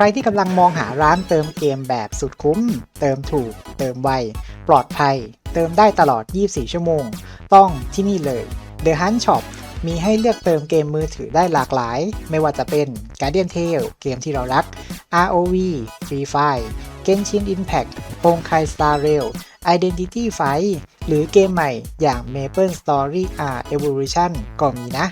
ใครที่กำลังมองหาร้านเติมเกมแบบสุดคุ้ม เติมถูก เติมไว ปลอดภัย เติมได้ตลอด 24 ชั่วโมง ต้องที่นี่เลย The Hunt Shop มีให้เลือกเติมเกมมือถือได้หลากหลาย ไม่ว่าจะเป็น Guardian Tale เกมที่เรารัก ROV Free Fire Genshin Impact โ o ง k a i Star Rail Identity Fight หรือเกมใหม่อย่าง Maple Story R Evolution ก็มีนะ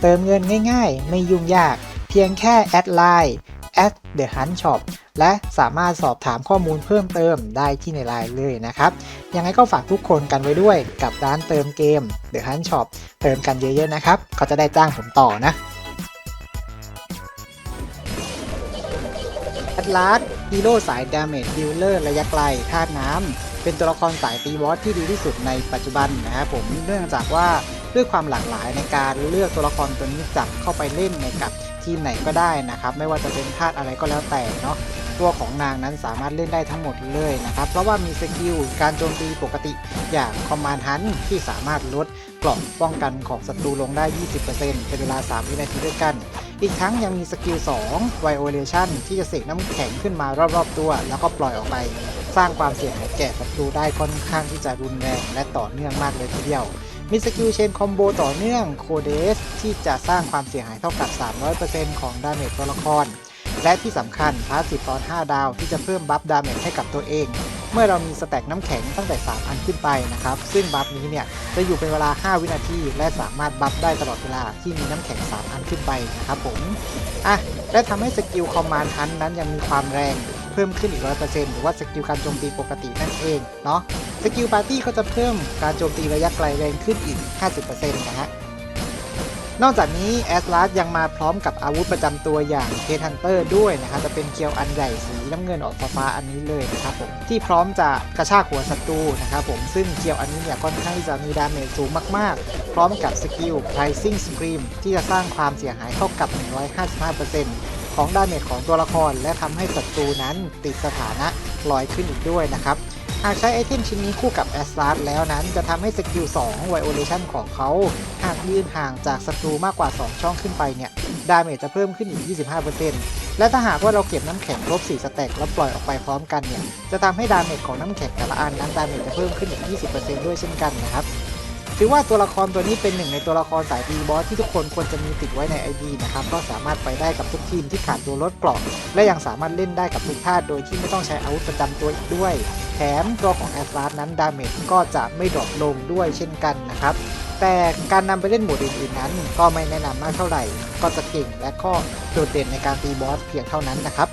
เติมเงินง่ายๆ ไม่ยุ่งยาก เพียงแค่แอดไลน์ at the hunt shop และสามารถสอบถามข้อมูลเพิ่มเติมได้ที่ในไลน์เลยนะครับ ยังไงก็ฝากทุกคนกันไว้ด้วยกับร้านเติมเกม The Hunt Shop เติมกันเยอะๆนะครับ เขาจะได้จ้างผมต่อนะแอดลาสฮีโร่สายดาเมจดิลเลอร์ระยะไกลธาตุน้ำเป็นตัวละครสายตีบอสที่ดีที่สุดในปัจจุบันนะครับผมเนื่องจากว่า ด้วยความหลากหลายในการเลือกตัวละครตัวนี้จับเข้าไปเล่นในกับทีมไหนก็ได้นะครับ ไม่ว่าจะเป็นธาตุอะไรก็แล้วแต่เนาะตัวของนางนั้นสามารถเล่นได้ทั้งหมดเลยนะครับ เพราะว่ามีสกิลการโจมตีปกติอย่างคอมมานด์ฮันที่สามารถลดกล่องป้องกันของศัตรูลงได้ 20%เป็นเวลา 3 วินาทีด้วยกัน อีกทั้งยังมีสกิล2 Violation ที่จะเสกน้ำแข็งขึ้นมารอบๆตัว แล้วก็ปล่อยออกไป สร้างความเสียหายแก่ศัตรูได้ค่อนข้างที่จะรุนแรงและต่อเนื่องมากเลยทีเดียว มีสกิลเชนคอมโบต่อเนื่องโคเดสที่จะสร้างความเสียหายเท่ากับ 300%ของดาเมจตัวละคร และที่สำคัญพาสซีฟตอน 5 ดาวที่จะเพิ่มบัฟดาเมจให้กับตัวเอง เมื่อเรามีสแต็กน้ำแข็งตั้งแต่3อันขึ้นไปนะครับ ซึ่งบัฟนี้เนี่ยจะอยู่เป็นเวลา 5 วินาที และสามารถบัฟได้ตลอดเวลาที่มีน้ำแข็ง3อันขึ้นไปนะครับผมอะและทำให้สกิลคอมมานด์ฮันนั้นยังมีความแรง เพิ่มขึ้นอีก100%หรือว่าสกิลการโจมตีปกตินั่นเองเนาะสกิลปาร์ตี้ก็จะเพิ่มการโจมตีระยะไกลแรงขึ้นอีก 50%นะฮะนอกจากนี้แอสลาสยังมาพร้อมกับอาวุธประจำตัวอย่างเททันเตอร์ด้วยนะครับจะเป็นเคียวอันใหญ่สีน้ำเงินออกฟ้าอันนี้เลยนะครับผมที่พร้อมจะกระชากหัวศัตรูนะครับผมซึ่งเคียวอันนี้เนี่ยค่อนข้างที่จะมีดาเมจสูงมากๆ พร้อมกับสกิล Pricing Scream ที่จะสร้างความเสียหายเท่ากับ 155% ของดาเมจของตัวละคร และทำให้ศัตรูนั้นติดสถานะลอยขึ้นอีกด้วยนะครับ หากใช้ไอเทมชิ้นนี้คู่กับแอสลาสแล้วนั้นจะทำให้สกิล2 Violation ของเขา หากยืนห่างจากศัตรูมากกว่า 2 ช่องขึ้นไปเนี่ยดาเมจจะเพิ่มขึ้นอีก 25%และถ้าหากว่าเราเก็บน้ำแข็งครบ4สแต็กแล้วปล่อยออกไปพร้อมกันเนี่ยจะทำให้ดาเมจของน้ำแข็งแต่ละอันนั้นดาเมจจะเพิ่มขึ้นอีก 20%ด้วยเช่นกันนะครับ ถือว่าตัวละครตัวนี้เป็นหนึ่งในตัวละครสายตีบอสที่ทุกคนควรจะมีติดไว้ใน ID นะครับก็สามารถไปได้กับทุกทีมที่ขาดตัวลดเกราะและยังสามารถเล่นได้กับทุกท่าโดยที่ไม่ต้องใช้อาวุธประจำตัวอีกด้วย แถมตัวของแอสลาสนั้นดาเมจก็จะไม่ดรอปลงด้วยเช่นกันนะครับแต่การนำไปเล่นโหมดอื่นๆนั้น ก็ไม่แนะนำมากเท่าไหร่ ก็จะเก่งและก็โดดเด่นในการตีบอสเพียงเท่านั้นนะครับ